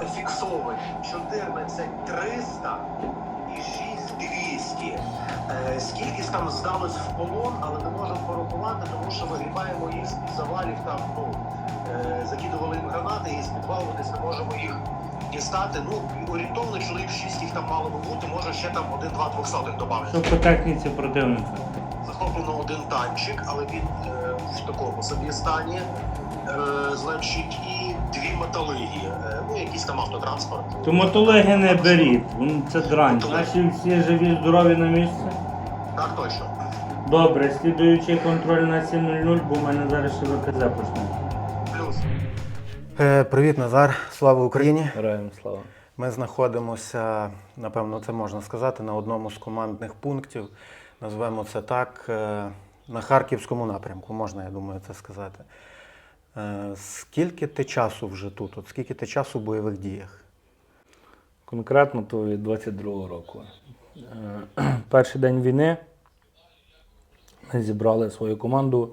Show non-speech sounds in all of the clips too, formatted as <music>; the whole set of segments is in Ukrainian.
зафіксовані 14 300 і 6 200. Е, Скільки там здалось в полон, але не можемо порахувати, тому що вигрібаємо їх з-під завалів там, ну, е, закидували їм гранати і з підвалу десь не можемо їх дістати. Ну, орієнтовно чоловік 6 їх там мало би бути, може ще там один-два двохсотих додати. Що по техніці противника? Захоплено один танчик, але він е, в такому собі стані. Е, значить, і дві металиги. Е, ну, якийсь там автотранспорт. То мотолеги не беріть, це дрань. Наші всі живі, здорові на місці. Так точно. Добре, слідуючий контроль на 7.00, бо в мене зараз ще ВКЗ почне. Плюс. Е, Привіт, Назар. Слава Україні. Героям слава. Ми знаходимося, напевно, це можна сказати, на одному з командних пунктів. Назвемо це так, е, на Харківському напрямку, можна, я думаю, це сказати. Е, Скільки ти часу вже тут? От скільки ти часу в бойових діях? Конкретно то від 22-го року. Е, <clears throat> Перший день війни ми зібрали свою команду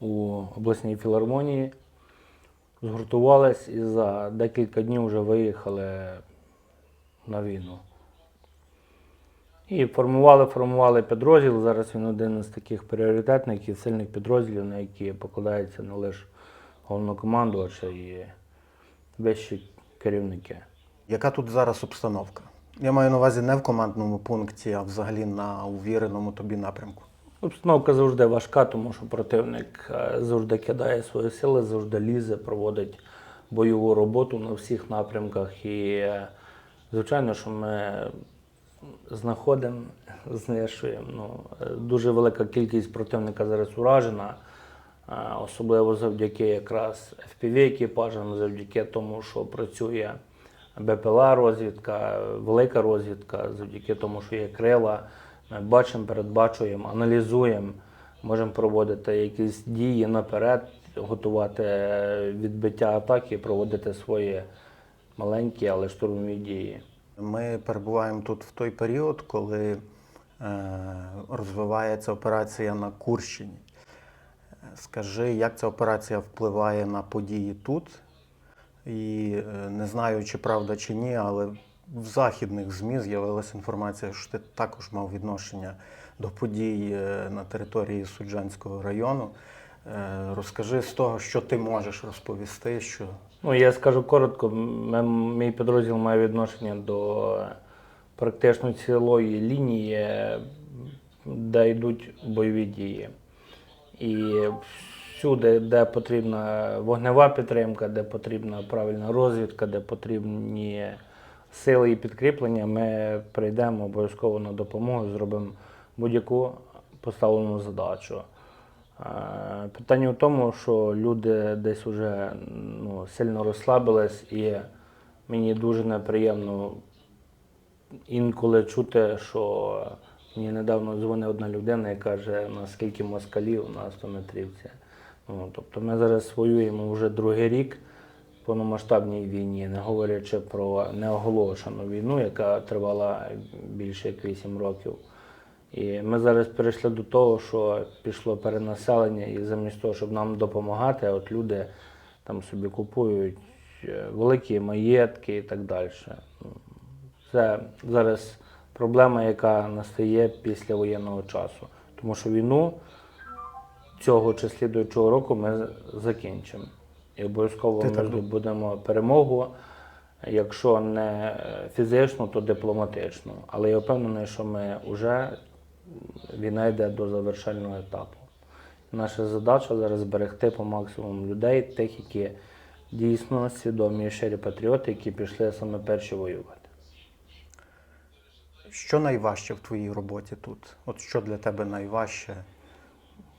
у обласній філармонії, згуртувались і за декілька днів вже виїхали на війну. І формували, формували підрозділ. Зараз він один із таких пріоритетних і сильних підрозділів, на які покладається не лише головнокомандувач, а і вищі керівники. Яка тут зараз обстановка? Я маю на увазі не в командному пункті, а взагалі на увіреному тобі напрямку. Обстановка завжди важка, тому що противник е, завжди кидає свої сили, завжди лізе, проводить бойову роботу на всіх напрямках. І, е, звичайно, що ми знаходимо, знищуємо. Ну, е, дуже велика кількість противника зараз уражена, особливо завдяки якраз FPV екіпажам, завдяки тому, що працює БПЛА розвідка, велика розвідка, завдяки тому, що є крила. Ми бачимо, передбачуємо, аналізуємо, можемо проводити якісь дії наперед, готувати відбиття атаки, проводити свої маленькі, але штурмові дії. Ми перебуваємо тут в той період, коли е, розвивається операція на Курщині. Скажи, як ця операція впливає на події тут? І е, не знаю, чи правда чи ні, але в західних ЗМІ з'явилася інформація, що ти також мав відношення до подій е, на території Суджанського району. Е, Розкажи з того, що ти можеш розповісти, що Ну, я скажу коротко, мій підрозділ має відношення до практично цілої лінії, де йдуть бойові дії. І всюди, де потрібна вогнева підтримка, де потрібна правильна розвідка, де потрібні сили і підкріплення, ми прийдемо обов'язково на допомогу, зробимо будь-яку поставлену задачу. Е, Питання в тому, що люди десь вже ну, сильно розслабились, і мені дуже неприємно інколи чути, що мені недавно дзвонила одна людина і каже, наскільки москалів у нас в метрівці. Ну, тобто ми зараз воюємо вже другий рік в повномасштабній війні, не говорячи про неоголошену війну, яка тривала більше як 8 років. І ми зараз перейшли до того, що пішло перенаселення, і замість того, щоб нам допомагати, от люди там собі купують е, великі маєтки і так далі. Це зараз проблема, яка настає після воєнного часу. Тому що війну цього чи слідуючого року ми закінчимо. І обов'язково ми так здобудемо перемогу. Якщо не фізично, то дипломатично. Але я впевнений, що ми вже війна йде до завершального етапу. Наша задача зараз зберегти по максимуму людей, тих, які дійсно свідомі і щирі патріоти, які пішли саме перші воювати. Що найважче в твоїй роботі тут? От що для тебе найважче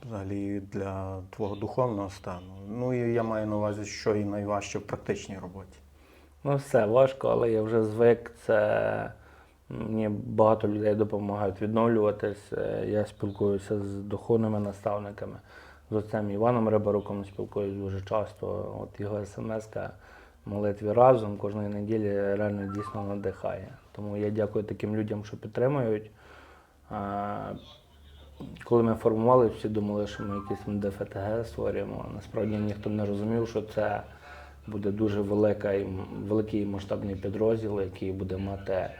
взагалі для твого духовного стану? Ну і я маю на увазі, що і найважче в практичній роботі. Ну, все важко, але я вже звик. Це мені багато людей допомагають відновлюватись. Е, Я спілкуюся з духовними наставниками. З отцем Іваном Рибаруком спілкуюсь дуже часто. От його смс-ка молитві разом кожної неділі реально дійсно надихає. Тому я дякую таким людям, що підтримують. Коли ми формували, всі думали, що ми якийсь МДФТГ створюємо. Насправді ніхто не розумів, що це буде дуже велика великий масштабний підрозділ, який буде мати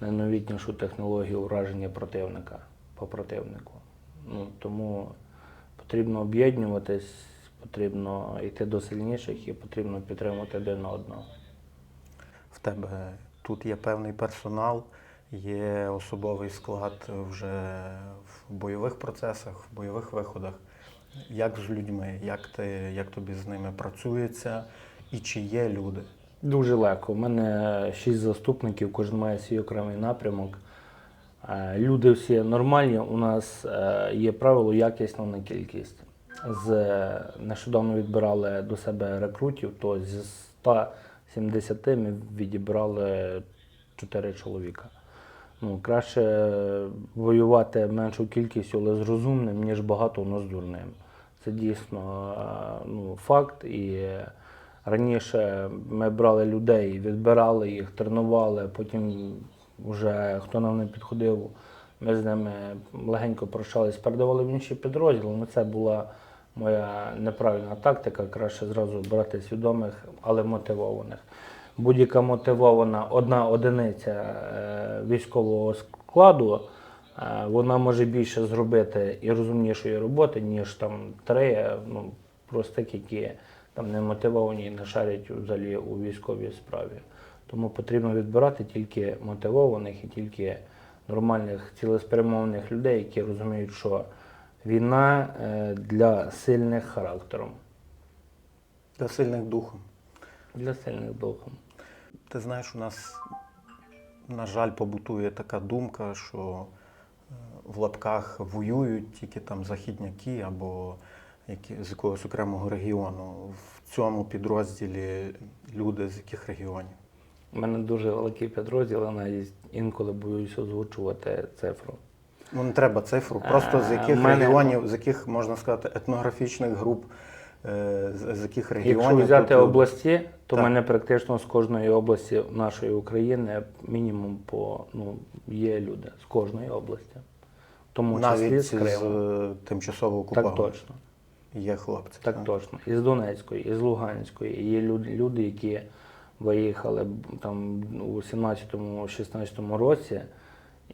найновітнішу технологію ураження противника по противнику. Ну, тому потрібно об'єднуватись, потрібно йти до сильніших і потрібно підтримувати один одного. В тебе тут є певний персонал, є особовий склад вже в бойових процесах, в бойових виходах. Як з людьми, як, ти, як тобі з ними працюється і чи є люди? Дуже легко. У мене шість заступників, кожен має свій окремий напрямок. Е, Люди всі нормальні. У нас е, є правило але не кількість. З нещодавно відбирали до себе рекрутів, то зі 170 ми відібрали 4 чоловіка. Ну, краще воювати меншу кількістю, але з розумним, ніж багато, але з дурним. Це дійсно е, ну, факт. І раніше ми брали людей, відбирали їх, тренували, потім вже хто нам не підходив, ми з ними легенько прощались, передавали в інші підрозділи. Ну, це була моя неправильна тактика, краще зразу брати свідомих, але мотивованих. Будь-яка мотивована одна одиниця е, військового складу, е, вона може більше зробити і розумнішої роботи, ніж там три е, ну, простих, які там не мотивовані і не шарять взагалі у військовій справі. Тому потрібно відбирати тільки мотивованих і тільки нормальних цілеспрямованих людей, які розуміють, що війна е, для сильних характером, Для сильних духом. для сильних духом. Ти знаєш, у нас, на жаль, побутує така думка, що е, в лапках воюють тільки там західняки або які, з якогось окремого регіону. В цьому підрозділі люди з яких регіонів? У мене дуже великий підрозділ, я навіть інколи боюсь озвучувати цифру. Ну, не треба цифру, просто з Е, яких мене- регіонів, з яких, можна сказати, етнографічних груп, е, з, з яких регіонів. Якщо взяти тут області, то в мене практично з кожної області нашої України мінімум по ну, є люди з кожної області. Тому числі з з Криму. е, Так точно. Є хлопці. Так точно. Із Донецької, із Луганської. Є люди, люди, які виїхали там у 17-16 році,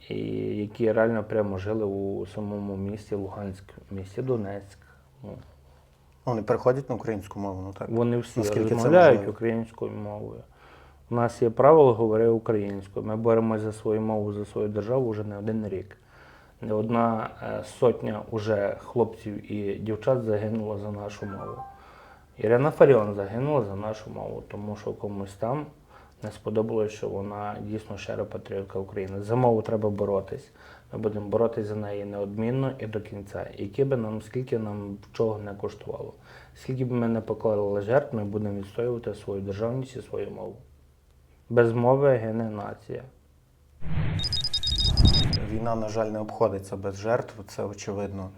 і які реально прямо жили у самому місті Луганськ, місті Донецьк. Ну, Вони переходять на українську мову, ну так. Вони всі Наскільки це розмовляють можливо? українською мовою. У нас є правило говори українською. Ми боремося за свою мову, за свою державу вже не один рік. Не одна е, сотня уже хлопців і дівчат загинула за нашу мову. Ірина Фаріон загинула за нашу мову, тому що комусь там не сподобалося, що вона дійсно щира патріотка України. За мову треба боротись. Ми будемо боротися за неї неодмінно і до кінця. Які би нам, скільки нам чого не коштувало. Скільки б ми не поклали жертв, ми будемо відстоювати свою державність і свою мову. Без мови гине нація. Війна, на жаль, не обходиться без жертв, це очевидно.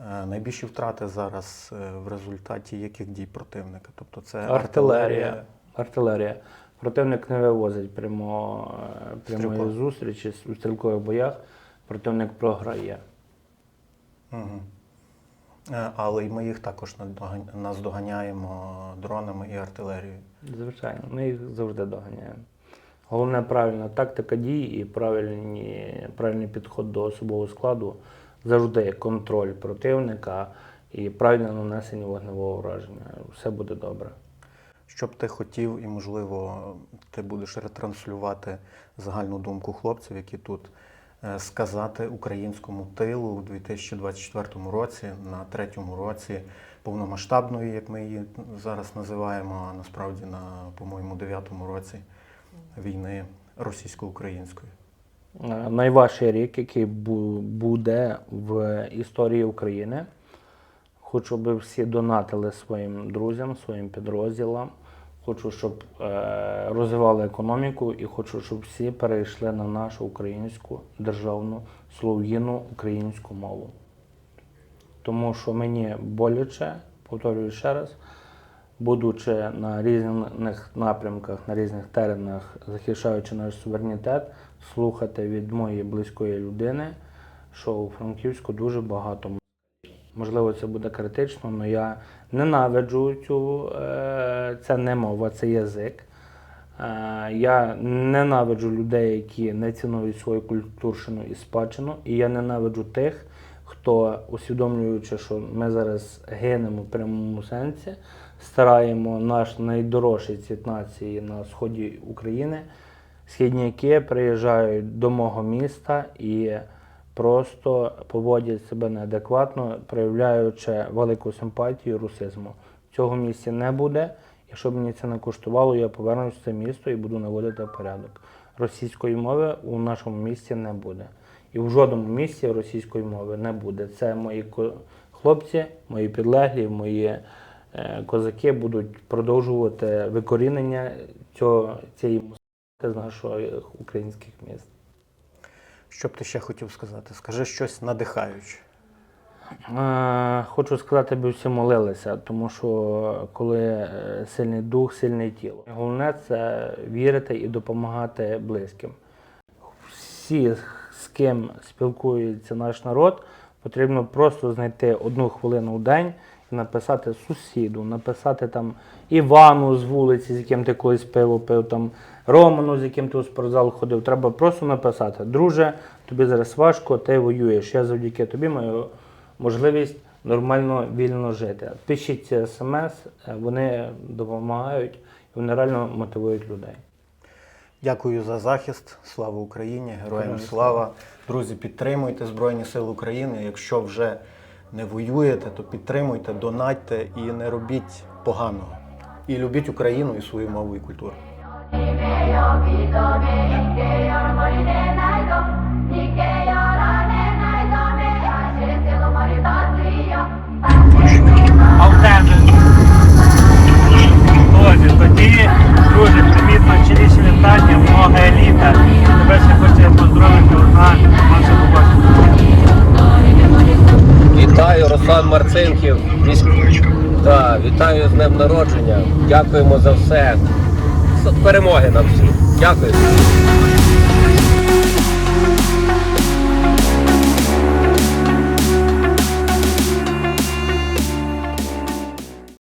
Е, Найбільші втрати зараз е, в результаті яких дій противника? Тобто це Артилерія. Артилерія. Противник не вивозить прямо, е, прямої Стрілково. зустрічі у стрілкових боях. Противник програє. Угу. Але й ми їх також наздоганяємо дронами і артилерією. Звичайно, ми їх завжди доганяємо. Головне правильна тактика дій і правильні, правильний підход до особового складу завжди контроль противника і правильне нанесення вогневого враження. Все буде добре. Що б ти хотів, і, можливо, ти будеш ретранслювати загальну думку хлопців, які тут е, сказати українському тилу у 2024 році, на третьому році повномасштабної, як ми її зараз називаємо, а насправді на, по-моєму, дев'ятому році війни російсько-української. Е, Найважчий рік, який буде в історії України. Хочу, аби всі донатили своїм друзям, своїм підрозділам. Хочу, щоб е, розвивали економіку і хочу, щоб всі перейшли на нашу українську державну слов'їну українську мову. Тому що мені боляче, повторюю ще раз, будучи на різних напрямках, на різних теренах, захищаючи наш суверенітет, слухати від моєї близької людини, що у Франківську дуже багато Можливо, це буде критично, але я ненавиджу цю, е, це не мова, це язик. Е, Я ненавиджу людей, які не цінують свою культурщину і спадщину. І я ненавиджу тих, хто, усвідомлюючи, що ми зараз гинемо в прямому сенсі, стараємо наш найдорожчий цвіт нації на сході України, східняки приїжджають до мого міста і просто поводять себе неадекватно, проявляючи велику симпатію русизму. Цього місця не буде. Якщо б мені це не коштувало, я повернусь в це місто і буду наводити порядок. Російської мови у нашому місті не буде. І в жодному місті російської мови не буде. Це мої хлопці, мої підлеглі, мої е, козаки будуть продовжувати викорінення цього, цієї мусорки з наших українських міст. Що б ти ще хотів сказати? Скажи щось надихаюче. Е, Хочу сказати, аби всі молилися, тому що коли е, сильний дух, сильне тіло. Головне це вірити і допомагати близьким. Всі, з ким спілкується наш народ, потрібно просто знайти одну хвилину в день і написати сусіду, написати там Івану з вулиці, з яким ти колись пиво пив, там Роману, з яким ти у спортзал ходив. Треба просто написати: друже, тобі зараз важко, ти воюєш. Я завдяки тобі маю можливість нормально вільно жити. Пишіть ці смс, е, вони допомагають і вони реально мотивують людей. Дякую за захист. Слава Україні! Героям Героям слава! Друзі, підтримуйте Збройні Сили України. Якщо вже не воюєте, то підтримуйте, донатьте і не робіть поганого. І любіть Україну і свою мову і культуру.「Руслан Марцинків, вітаю з днем народження. Дякуємо за все. Перемоги нам всім. Дякую.